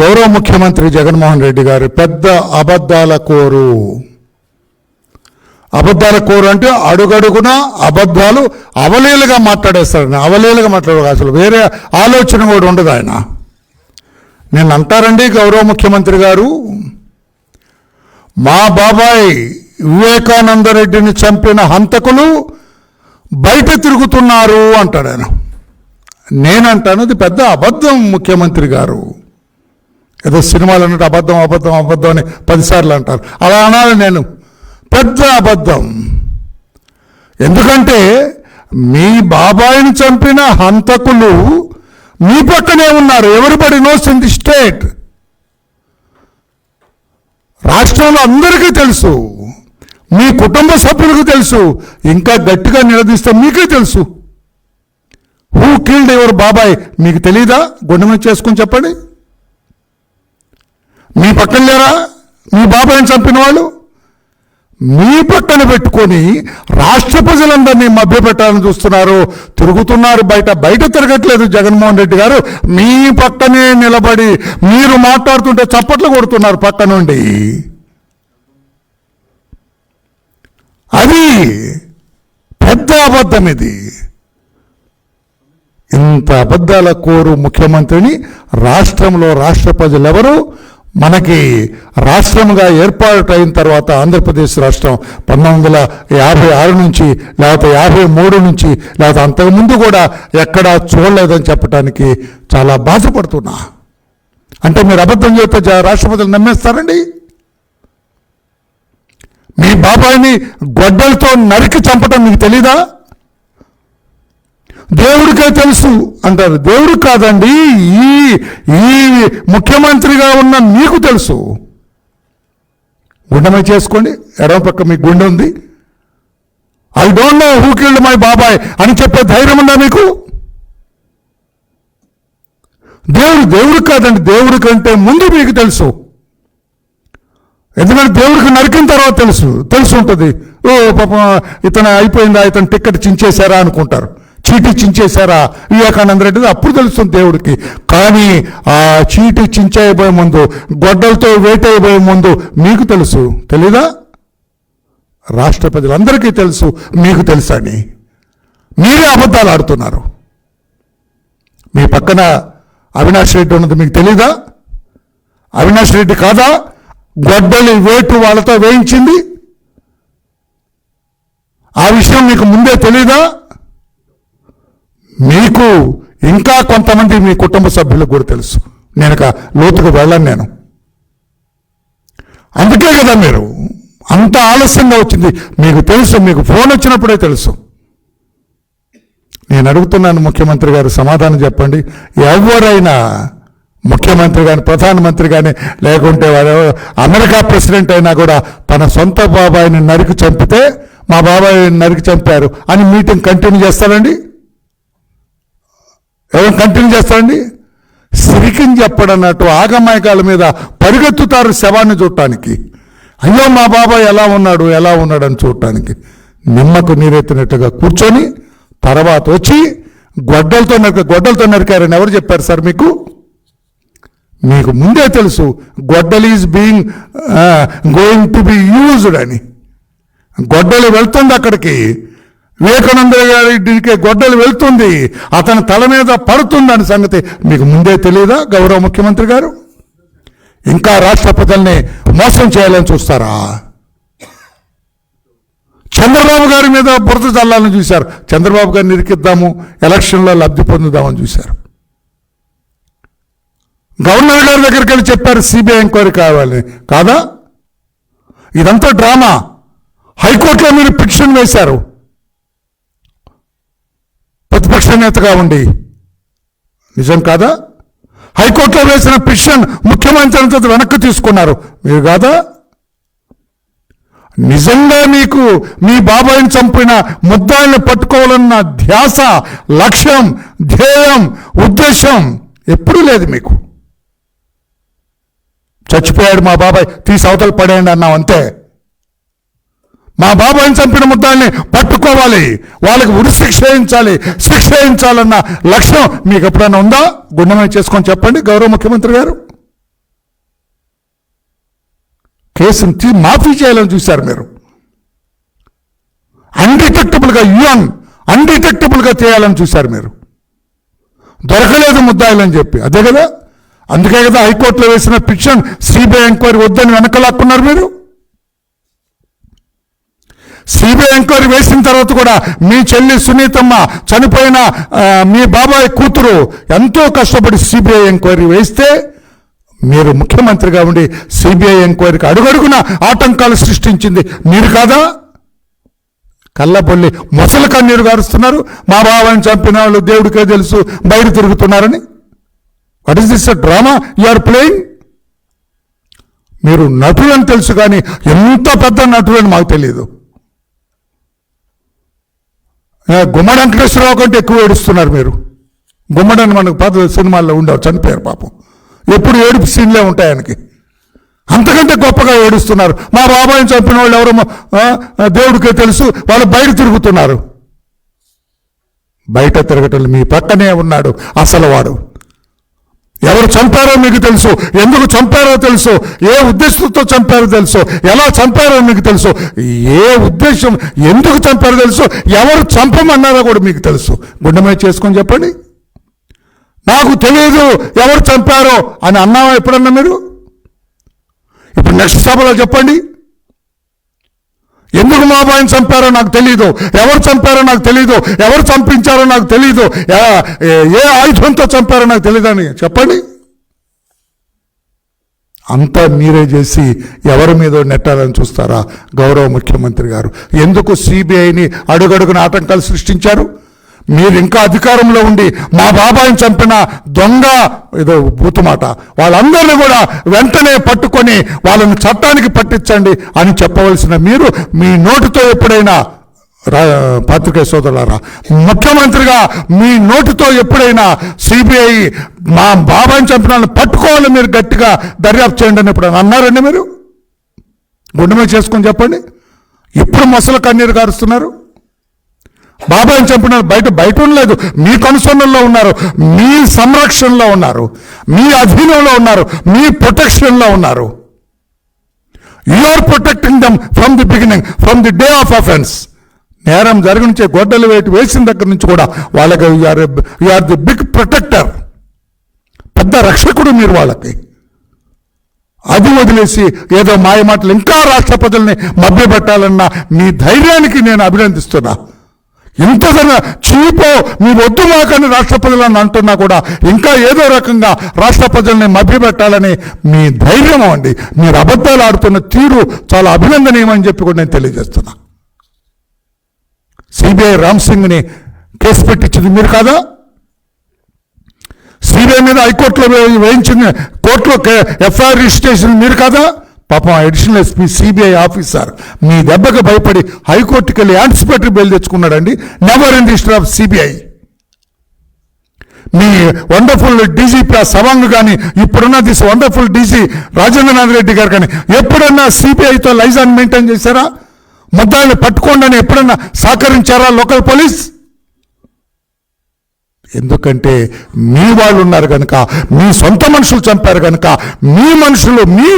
గౌరవ ముఖ్యమంత్రి జగన్మోహన్ రెడ్డి గారు పెద్ద అబద్ధాల కోరు. అబద్ధాల కోరు అంటే అడుగడుగున అబద్ధాలు అవలీలుగా మాట్లాడేస్తారని అవలీలుగా మాట్లాడు అసలు. వేరే ఆలోచన కూడా ఉండదు ఆయన. నేను అంటారండి గౌరవ ముఖ్యమంత్రి గారు మా బాబాయ్ వివేకానంద రెడ్డిని చంపిన హంతకులు బయట తిరుగుతున్నారు అంటాడు ఆయన. నేనంటాను అది పెద్ద అబద్ధం ముఖ్యమంత్రి గారు. ఏదో సినిమాలు అన్నట్టు అబద్ధం అబద్ధం అబద్ధం అని పదిసార్లు అంటారు. అలా అనాలి నేను. పెద్ద అబద్ధం. ఎందుకంటే మీ బాబాయిని చంపిన హంతకులు మీ పక్కనే ఉన్నారు. Everybody knows in the state? రాష్ట్రంలో అందరికీ తెలుసు. మీ కుటుంబ సభ్యులకు తెలుసు. ఇంకా గట్టిగా నిలదీస్తే మీకే తెలుసు. హూ కిల్డ్ ఎవరు బాబాయ్? మీకు తెలీదా? గుండె చేసుకుని చెప్పండి. మీ పక్కన లేరా? మీ బాబాయిని చంపిన వాళ్ళు? మీ పక్కన పెట్టుకొని రాష్ట్ర ప్రజలందరినీ మభ్యపెట్టాలని చూస్తున్నారు తిరుగుతున్నారు బయట బయట తిరగట్లేదు జగన్మోహన్ రెడ్డి గారు. మీ పక్కనే నిలబడి మీరు మాట్లాడుతుంటే చప్పట్లు కొడుతున్నారు పక్క నుండి. అది పెద్ద అబద్ధం ఇది. ఇంత అబద్ధాల కోరు ముఖ్యమంత్రిని రాష్ట్రంలో రాష్ట్ర ప్రజలెవరు? మనకి రాష్ట్రంగా ఏర్పాటైన తర్వాత ఆంధ్రప్రదేశ్ రాష్ట్రం పంతొమ్మిది వందల యాభై ఆరు నుంచి లేకపోతే యాభై మూడు నుంచి లేకపోతే అంతకుముందు కూడా ఎక్కడా చూడలేదని చెప్పడానికి చాలా బాధపడుతున్నా. అంటే మీరు అబద్ధం చెప్తే జ- నమ్మేస్తారండి? మీ బాబాయిని గొడ్డలతో నరికి చంపటం మీకు తెలీదా? దేవుడికే తెలుసు అంటారు. దేవుడు కాదండి ఈ ఈ ముఖ్యమంత్రిగా ఉన్న మీకు తెలుసు. గుండెమై చేసుకోండి ఎడవ పక్క మీకు గుండె ఉంది. I don't know who killed my బాబాయ్ అని చెప్పే ధైర్యం ఉందా మీకు? దేవుడు దేవుడు కాదండి దేవుడి కంటే ముందు మీకు తెలుసు. ఎందుకంటే దేవుడికి నరికిన తర్వాత తెలుసు తెలుసు ఉంటుంది. ఓ పాప ఇతను అయిపోయిందా ఇతను టిక్కెట్ చించేశారా అనుకుంటారు. చీటీ చించేశారా? వివేకానంద రెడ్డి అప్పుడు తెలుస్తుంది దేవుడికి. కానీ ఆ చీటీ చించేయబోయే ముందు గొడ్డలతో వేటేయబోయే ముందు మీకు తెలుసు. తెలీదా? రాష్ట్ర ప్రజలందరికీ తెలుసు. మీకు తెలుసని మీరే అబద్ధాలు ఆడుతున్నారు. మీ పక్కన అవినాష్ రెడ్డి ఉన్నది మీకు తెలీదా? అవినాష్ రెడ్డి కాదా? గొడ్డలి వేటు వాళ్ళతో వేయించింది? ఆ విషయం మీకు ముందే తెలీదా? మీకు ఇంకా కొంతమంది మీ కుటుంబ సభ్యులకు కూడా తెలుసు. నేను ఇక లోతుకు వెళ్ళను నేను. అందుకే కదా మీరు అంత ఆలస్యంగా వచ్చింది. మీకు తెలుసు మీకు ఫోన్ వచ్చినప్పుడే తెలుసు. నేను అడుగుతున్నాను ముఖ్యమంత్రి గారు సమాధానం చెప్పండి. ఎవరైనా ముఖ్యమంత్రి కానీ ప్రధానమంత్రి కానీ లేకుంటే అమెరికా ప్రెసిడెంట్ అయినా కూడా తన సొంత బాబాయిని నరికి చంపితే మా బాబాయ్ నరికి చంపారు అని మీటింగ్ కంటిన్యూ చేస్తారండి? ఎవరు కంటిన్యూ చేస్తారండి సిరికిని చెప్పడన్నట్టు ఆగమాయకాల మీద పరిగెత్తుతారు శవాన్ని చూడటానికి. అయ్యో మా బాబాయ్ ఎలా ఉన్నాడు ఎలా ఉన్నాడు అని చూడటానికి. నిమ్మకు నీరెత్తినట్టుగా కూర్చొని తర్వాత వచ్చి గొడ్డలతో నరిక గొడ్డలతో నరికారని ఎవరు చెప్పారు సార్ మీకు? మీకు ముందే తెలుసు గొడ్డలు is being going to be used అని. గొడ్డలు వెళ్తుంది అక్కడికి. వివేకానంద గారికి గొడ్డలు వెళ్తుంది. అతని తల మీద పడుతుందని సంగతి మీకు ముందే తెలియదా గౌరవ ముఖ్యమంత్రి గారు? ఇంకా రాష్ట్ర ప్రజల్ని మోసం చేయాలని చూస్తారా? చంద్రబాబు గారి మీద బురద చల్లాలని చూశారు. చంద్రబాబు గారిని ఇరికిద్దాము ఎలక్షన్లో లబ్ధి పొందుదామని చూశారు. గవర్నర్ గారి దగ్గరికి వెళ్ళి చెప్పారు సిబిఐ ఎంక్వైరీ కావాలని కాదా? ఇదంతా డ్రామా. హైకోర్టులో మీరు పిటిషన్ వేశారు. ప్రతిపక్ష నేతగా ఉండి నిజం కాదా? హైకోర్టులో వేసిన పిటిషన్ ముఖ్యమంత్రి అంతా వెనక్కి తీసుకున్నారు. మీరు కాదా? నిజంగా మీకు మీ బాబాయిని చంపిన ముద్దాయిని పట్టుకోవాలన్న ధ్యాస లక్ష్యం ధ్యేయం ఉద్దేశం ఎప్పుడూ లేదు మీకు. చచ్చిపోయాడు మా బాబాయ్. తీసి అవతల పడేయండి అన్నాం అంతే. మా బాబాయిని చంపిన ముద్దాన్ని పట్టుకోవాలి? వాళ్ళకి ఉరి శిక్ష వేయించాలి శిక్ష వేయించాలన్న లక్ష్యం మీకు ఎప్పుడైనా ఉందా? గుండెమై చేసుకొని చెప్పండి గౌరవ ముఖ్యమంత్రి గారు. కేసును మాఫీ చేయాలని చూశారు మీరు. అన్డిటెక్టబుల్గా యుఎన్ అన్డిటెక్టబుల్గా చేయాలని చూశారు మీరు. దొరకలేదు ముద్దాయిలని చెప్పి. అదే కదా? అందుకే కదా హైకోర్టులో వేసిన పిటిషన్ సిబిఐ ఎంక్వైరీ వద్దని వెనకలాక్కున్నారు మీరు. సిబిఐ ఎంక్వైరీ వేసిన తర్వాత కూడా మీ చెల్లి సునీతమ్మ చనిపోయిన మీ బాబాయ్ కూతురు ఎంతో కష్టపడి సిబిఐ ఎంక్వైరీ వేస్తే మీరు ముఖ్యమంత్రిగా ఉండి సిబిఐ ఎంక్వైరీకి అడుగడుగున ఆటంకాలు సృష్టించింది మీరు కాదా? కళ్ళపల్లి ముసలి కన్నీరు గారుస్తున్నారు. మా బాబాని చంపిన వాళ్ళు దేవుడికే తెలుసు బయట తిరుగుతున్నారని. What is this drama you are playing మీరు నటులని అని తెలుసు కానీ ఎంత పెద్ద నటులని అని మాకు తెలియదు గుమ్మడి వెంకటేశ్వరరావు కంటే ఎక్కువ ఏడుస్తున్నారు మీరు. గుమ్మడని మనకు పద సినిమాల్లో ఉండవు చనిపోయారు పాపం. ఎప్పుడు ఏడుపు సీన్లే ఉంటాయి ఆయనకి. అంతకంటే గొప్పగా ఏడుస్తున్నారు. మా బాబాయిని చంపిన వాళ్ళు ఎవరో దేవుడికే తెలుసు వాళ్ళు బయట తిరుగుతున్నారు. బయట తిరగటం మీ పక్కనే ఉన్నాడు అసలు వాడు. ఎవరు చంపారో మీకు తెలుసు. ఎందుకు చంపారో తెలుసు. ఏ ఉద్దేశంతో చంపారో తెలుసు. ఎలా చంపారో మీకు తెలుసు. ఏ ఉద్దేశం ఎందుకు చంపారో తెలుసు. ఎవరు చంపమన్నారో కూడా మీకు తెలుసు. గుండెమే చేసుకొని చెప్పండి. నాకు తెలియదు ఎవరు చంపారో అని అన్నావా ఎప్పుడన్నా మీరు? ఇప్పుడు నెక్స్ట్ సభలో చెప్పండి. ఎందుకు మా చంపారో నాకు తెలియదు ఎవరు చంపారో నాకు తెలియదు ఎవరు చంపించారో నాకు తెలియదు ఏ- ఏ ఆయుధంతో చంపారో నాకు తెలియదని చెప్పండి. అంతా మీరే చేసి ఎవరి మీద నెట్టాలని చూస్తారా గౌరవ ముఖ్యమంత్రి గారు? ఎందుకు సిబిఐని అడుగడుగున ఆటంకాలు సృష్టించారు? మీరు ఇంకా అధికారంలో ఉండి మా బాబాయిని చంపిన దొంగ ఏదో బూతుమాట. వాళ్ళందరినీ కూడా వెంటనే పట్టుకొని వాళ్ళని చట్టానికి పట్టించండి అని చెప్పవలసిన మీరు మీ నోటితో ఎప్పుడైనా పాత్రికేయ సోదరులారా ముఖ్యమంత్రిగా మీ నోటితో ఎప్పుడైనా సిబిఐ మా బాబాయిని చంపిన పట్టుకోవాలి మీరు గట్టిగా దర్యాప్తు చేయండి అని ఎప్పుడైనా అన్నారండి మీరు? గుండె చేసుకొని చెప్పండి. ఇప్పుడు మొసలు కన్నీరు గారుస్తున్నారు. బాబా అని చెప్పినారు బయట బయట ఉండలేదు. మీ కనుసన్నల్లో ఉన్నారు. మీ సంరక్షణలో ఉన్నారు. మీ అధీనంలో ఉన్నారు. మీ ప్రొటెక్షన్లో ఉన్నారు. You are protecting them from the beginning from the day of offence నేరం జరిగించే గొడ్డలు వేటి వేసిన దగ్గర నుంచి కూడా వాళ్ళకి you are are the big protector పెద్ద రక్షకుడు మీరు వాళ్ళకి. అది వదిలేసి ఏదో మాయ మాటలు ఇంకా రాష్ట్రపతుల్ని మభ్యపెట్టాలన్న మీ ధైర్యానికి నేను అభినందిస్తున్నా. ఇంతకన్నా చీపో మీ వద్దు మాకని ప్రజలను అంటున్నా కూడా ఇంకా ఏదో రకంగా రాష్ట్ర ప్రజల్ని మభ్యపెట్టాలని మీ ధైర్యం అండి? మీరు అబద్ధాలు ఆడుతున్న తీరు చాలా అభినందనీయమని చెప్పి కూడా నేను తెలియజేస్తున్నా. సిబిఐ రామ్ సింగ్ని కేసు పెట్టించింది మీరు కాదా? సిబిఐ మీద హైకోర్టులో వేయించింది కోర్టులో ఎఫ్ఐఆర్ రిజిస్ట్రేషన్ మీరు కాదా? పాపం అడిషనల్ ఎస్పీ సిబిఐ ఆఫీసర్ మీ దెబ్బకు భయపడి హైకోర్టుకి వెళ్ళి anticipatory bail తెచ్చుకున్నాడండి never in register of CBI me wonderful DGP ఆ సవాంగ్ కానీ ఇప్పుడున్న this wonderful DG Rajendranath Reddy garu కానీ ఎప్పుడన్నా సిబిఐతో లైజాన్ మెయింటైన్ చేశారా? ముద్దాయిని పట్టుకోండి అని ఎప్పుడన్నా సహకరించారా లోకల్ పోలీస్ ఎందుకంటే మీ వాళ్ళు ఉన్నారు కనుక మీ సొంత మనుషులు చంపారు కనుక మీ మనుషులు మీ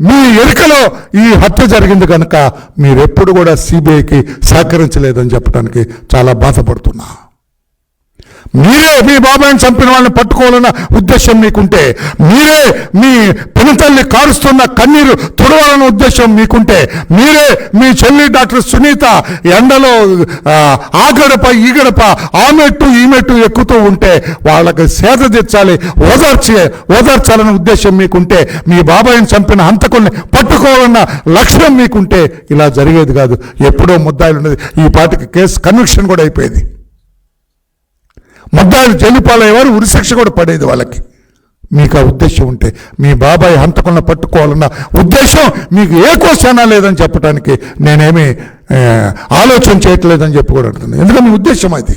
మీ ఎరుకలో ఈ హత్య జరిగింది కనుక మీరెప్పుడు కూడా సిబిఐకి సహకరించలేదని చెప్పడానికి చాలా బాధపడుతున్నా. మీరే మీ బాబాయిని చంపిన వాళ్ళని పట్టుకోవాలన్న ఉద్దేశం మీకుంటే మీరే మీ పినతల్లి కారుస్తున్న కన్నీరు తుడవాలన్న ఉద్దేశం మీకుంటే మీరే మీ చెల్లి డాక్టర్ సునీత ఎండలో ఆ, ఈగడప గడప ఈ గడప ఆ మెట్టు ఈ మెట్టు ఎక్కుతూ ఉంటే వాళ్ళకి సేద తెచ్చాలి ఓదార్చే ఓదార్చాలన్న ఉద్దేశం మీకుంటే మీ బాబాయిని చంపిన హంతకుల్ని పట్టుకోవాలన్న లక్ష్యం మీకుంటే ఇలా జరిగేది కాదు. ఎప్పుడో ముద్దాయిలు ఉన్నది ఈ పాటికి కేసు కన్విక్షన్ కూడా అయిపోయేది. ముద్దాయిలు జైలుపాలయ్యేవారు ఉరిశిక్ష కూడా పడేది వాళ్ళకి. మీకు ఆ ఉద్దేశం ఉంటే మీ బాబాయ్ హంతకులను పట్టుకోవాలన్న ఉద్దేశం మీకు ఏ కోసైనా లేదని చెప్పడానికి నేనేమి ఆలోచన చేయట్లేదని చెప్పి కూడా అంటున్నాను ఎందుకంటే మీ ఉద్దేశం అది.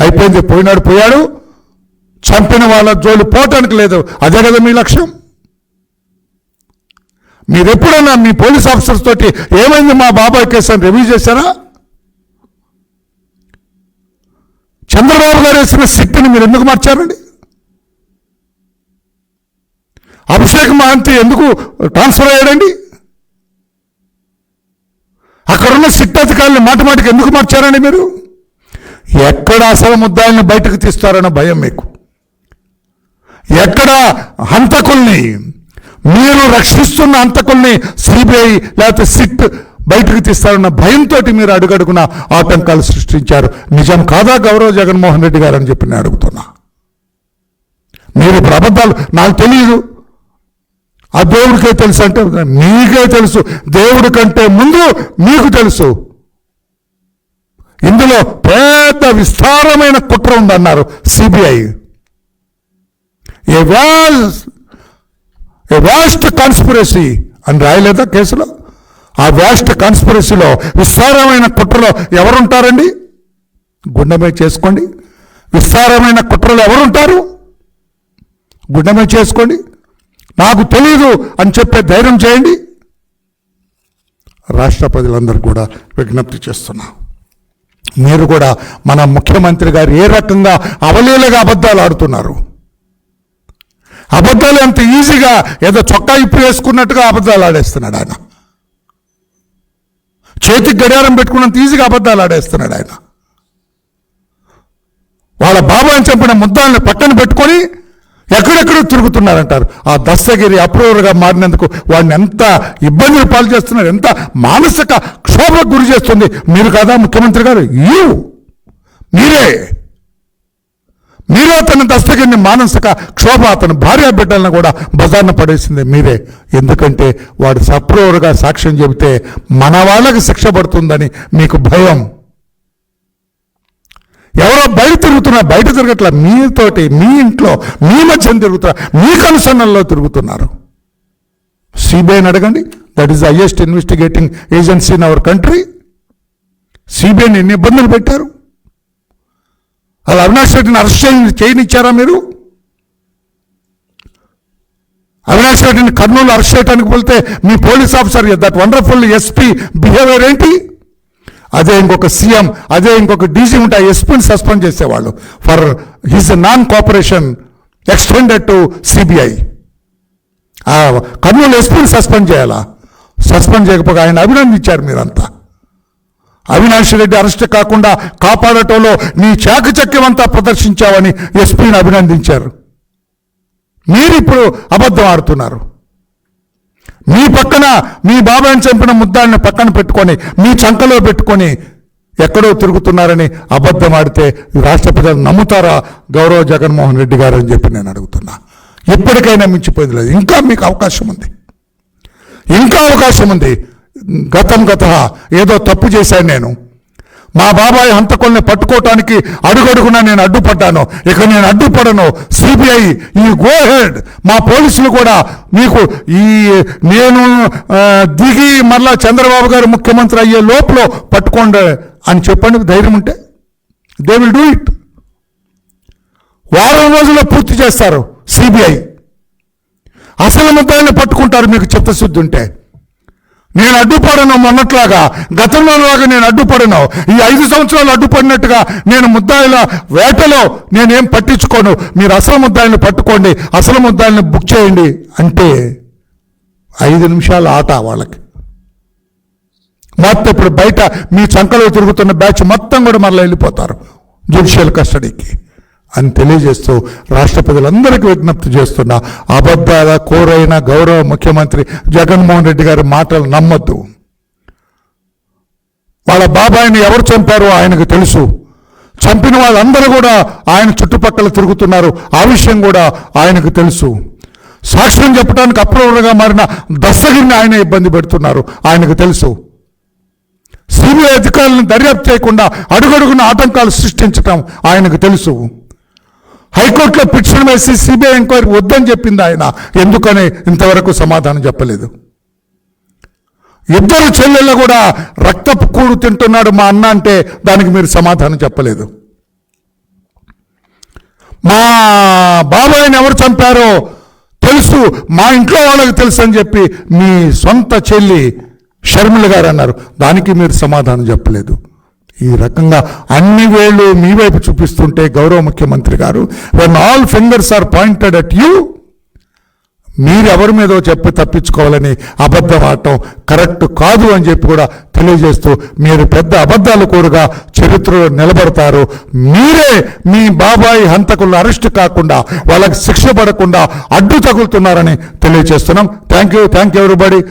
అయిపోయింది పోయినాడు పోయాడు. చంపిన వాళ్ళ జోలు పోవటానికి లేదు. అదే కదా మీ లక్ష్యం. మీరు మీ పోలీస్ ఆఫీసర్స్ తోటి ఏమైంది మా బాబాయ్ కేసు అని రివ్యూ చేశారా? చంద్రబాబు గారు వేసిన శక్తిని మీరు ఎందుకు మార్చారండి? అభిషేక్ మహంతి ఎందుకు ట్రాన్స్ఫర్ అయ్యాడండి? అక్కడున్న సిట్ అధికారులు మాట మాటికి ఎందుకు మార్చారండి మీరు? ఎక్కడ అసలు ముద్దాలను బయటకు తీస్తారన్న భయం మీకు? ఎక్కడ హంతకుల్ని మీరు రక్షిస్తున్న హంతకుల్ని సిబిఐ లేకపోతే సిట్ బయటకు తీస్తారన్న భయంతో మీరు అడుగడుగున ఆటంకాలు సృష్టించారు. నిజం కాదా గౌరవ జగన్మోహన్ రెడ్డి గారు అని చెప్పి నేను అడుగుతున్నా. మీరు ఇప్పుడు అబద్ధాలు నాకు తెలియదు ఆ దేవుడికే తెలుసు అంటే మీకే తెలుసు. దేవుడి కంటే ముందు మీకు తెలుసు. ఇందులో పెద్ద విస్తారమైన కుట్ర ఉందన్నారు సిబిఐ. ఏ వాస్ట్ కాన్స్పిరసీ అని రాయలేదా కేసులో? ఆ వ్యాస్ట్ కాన్స్పిరసీలో విస్తారమైన కుట్రలో ఎవరుంటారండి? గుండెమే చేసుకోండి. విస్తారమైన కుట్రలు ఎవరుంటారు? గుండెమే చేసుకోండి. నాకు తెలియదు అని చెప్పే ధైర్యం చేయండి. రాష్ట్ర ప్రజలందరూ కూడా విజ్ఞప్తి చేస్తున్నా. మీరు కూడా మన ముఖ్యమంత్రి గారు ఏ రకంగా అవలీలగా అబద్ధాలు ఆడుతున్నారు? అబద్ధాలు అంత ఈజీగా ఏదో చొక్కా ఇప్పు వేసుకున్నట్టుగా అబద్ధాలు ఆడేస్తున్నాడు ఆయన. చేతికి గడియారం పెట్టుకున్నంత ఈజీగా అబద్ధాలు ఆడేస్తున్నాడు ఆయన. వాళ్ళ బాబాని చంపిన ముద్దాలను పక్కన పెట్టుకొని ఎక్కడెక్కడో తిరుగుతున్నారంటారు. ఆ దస్తగిరి అప్రూవర్గా మారినందుకు వాడిని ఎంత ఇబ్బందులు పాలు చేస్తున్నారు ఎంత మానసిక క్షోభకు గురి చేస్తుంది. మీరు కదా ముఖ్యమంత్రి గారు? యూ మీరే. మీరే అతని దస్తగిరిని మానసిక క్షోభ అతని భార్య బిడ్డలను కూడా బజార్న పడేసింది మీరే. ఎందుకంటే వాడు సప్రూవర్గా సాక్ష్యం చెబితే మన వాళ్ళకి శిక్ష పడుతుందని మీకు భయం. ఎవరో బయట తిరుగుతున్నా బయట తిరగట్లా మీతోటి మీ ఇంట్లో మీ మధ్యన తిరుగుతున్నా మీ కనుసన్నల్లో తిరుగుతున్నారు. సిబిఐని అడగండి. That is highest investigating agency in our country సిబిఐని ఎన్ని ఇబ్బందులు పెట్టారు? అలా అవినాష్ రెడ్డిని అరెస్ట్ చేయ చేయనిచ్చారా మీరు? అవినాష్ రెడ్డిని కర్నూలు అరెస్ట్ చేయడానికి వెళ్తే మీ police officer that wonderful SP behaviour ఏంటి? అదే ఇంకొక సీఎం అదే ఇంకొక డీజీ ఉంటే ఆ ఎస్పీని సస్పెండ్ చేసేవాళ్ళు for his non cooperation extended to CBI. Kurnool ఎస్పీని సస్పెండ్ చేయాలా? సస్పెండ్ చేయకపోగా ఆయన అభినందించారు మీరంతా. అవినాష్ రెడ్డి అరెస్ట్ కాకుండా కాపాడటంలో నీ చాకచక్యమంతా ప్రదర్శించావని ఎస్పీని అభినందించారు. మీరు ఇప్పుడు అబద్ధం ఆడుతున్నారు. మీ పక్కన మీ బాబాయిని చంపిన ముద్దాన్ని పక్కన పెట్టుకొని మీ చంకలో పెట్టుకొని ఎక్కడో తిరుగుతున్నారని అబద్ధం ఆడితే రాష్ట్ర ప్రజలు నమ్ముతారా? గౌరవ జగన్మోహన్ రెడ్డి గారు అని చెప్పి నేను అడుగుతున్నా. ఇప్పటికైనా మించిపోయింది లేదు. ఇంకా మీకు అవకాశం ఉంది. ఇంకా అవకాశం ఉంది. గతం గత ఏదో తప్పు చేశాను నేను. మా బాబాయ్ హంతకుల్ని పట్టుకోవటానికి అడుగడుగునా నేను అడ్డుపడ్డాను. ఇక నేను అడ్డుపడను. సిబిఐ ఈ గో హెడ్ మా పోలీసులు కూడా మీకు ఈ నేను దిగి మళ్ళా చంద్రబాబు గారు ముఖ్యమంత్రి అయ్యే లోపల పట్టుకోండి అని చెప్పండి. ధైర్యం ఉంటే దే విల్ డూ ఇట్ వారం రోజుల్లో పూర్తి చేస్తారు సిబిఐ. అసలు ముద్దాయిని పట్టుకుంటారు మీకు చిత్తశుద్ధి ఉంటే. నేను అడ్డుపడను మొన్నట్లాగా. గతంలో లాగా నేను అడ్డుపడను. ఈ ఐదు సంవత్సరాలు అడ్డుపడినట్టుగా నేను ముద్దాయిల వేటలో నేనేం పట్టించుకోను. మీరు అసలు ముద్దాయిని పట్టుకోండి. అసలు ముద్దాయిని బుక్ చేయండి. అంటే ఐదు నిమిషాలు ఆట వాళ్ళకి. మొత్తం ఇప్పుడు బయట మీ చంకలో తిరుగుతున్న బ్యాచ్ మొత్తం కూడా మరలా వెళ్ళిపోతారు. జ్యుడిషియల్ కస్టడీకి. అని తెలియజేస్తూ రాష్ట్ర ప్రజలందరికీ విజ్ఞప్తి చేస్తున్నా అబద్ధాల కోరైన గౌరవ ముఖ్యమంత్రి జగన్మోహన్ రెడ్డి గారి మాటలు నమ్మొద్దు. వాళ్ళ బాబాయిని ఎవరు చంపారో ఆయనకు తెలుసు. చంపిన వాళ్ళందరూ కూడా ఆయన చుట్టుపక్కల తిరుగుతున్నారు. ఆ విషయం కూడా ఆయనకు తెలుసు. సాక్ష్యం చెప్పడానికి అప్రూవర్గా మారిన దస్తగిరిని ఆయన ఇబ్బంది పెడుతున్నారు. ఆయనకు తెలుసు. సీనియర్ అధికారులను దర్యాప్తు చేయకుండా అడుగడుగున ఆటంకాలు సృష్టించటం ఆయనకు తెలుసు. హైకోర్టులో పిటిషన్ వేసి సిబిఐ ఎంక్వైరీ వద్దని చెప్పింది ఆయన. ఎందుకని ఇంతవరకు సమాధానం చెప్పలేదు. ఇద్దరు చెల్లెళ్ళు కూడా రక్తపు కూడు తింటున్నాడు మా అన్న అంటే దానికి మీరు సమాధానం చెప్పలేదు. మా బాబాయ్ని ఎవరు చంపారో తెలుసు మా ఇంట్లో వాళ్ళకి తెలుసు అని చెప్పి మీ సొంత చెల్లి షర్మిల గారు అన్నారు. దానికి మీరు సమాధానం చెప్పలేదు. ఈ రకంగా అన్ని వేళ్ళు మీ వైపు చూపిస్తుంటే గౌరవ ముఖ్యమంత్రి గారు when all fingers are pointed at you మీరు ఎవరి మీదో చెప్పి తప్పించుకోవాలని అబద్ధం ఆడటం కరెక్ట్ కాదు అని చెప్పి కూడా తెలియజేస్తూ మీరు పెద్ద అబద్ధాలు కూడా చరిత్రలో నిలబడతారు. మీరే మీ బాబాయి హంతకులను అరెస్ట్ కాకుండా వాళ్ళకి శిక్ష పడకుండా అడ్డు తగులుతున్నారని తెలియజేస్తున్నాం. Thank you thank you everybody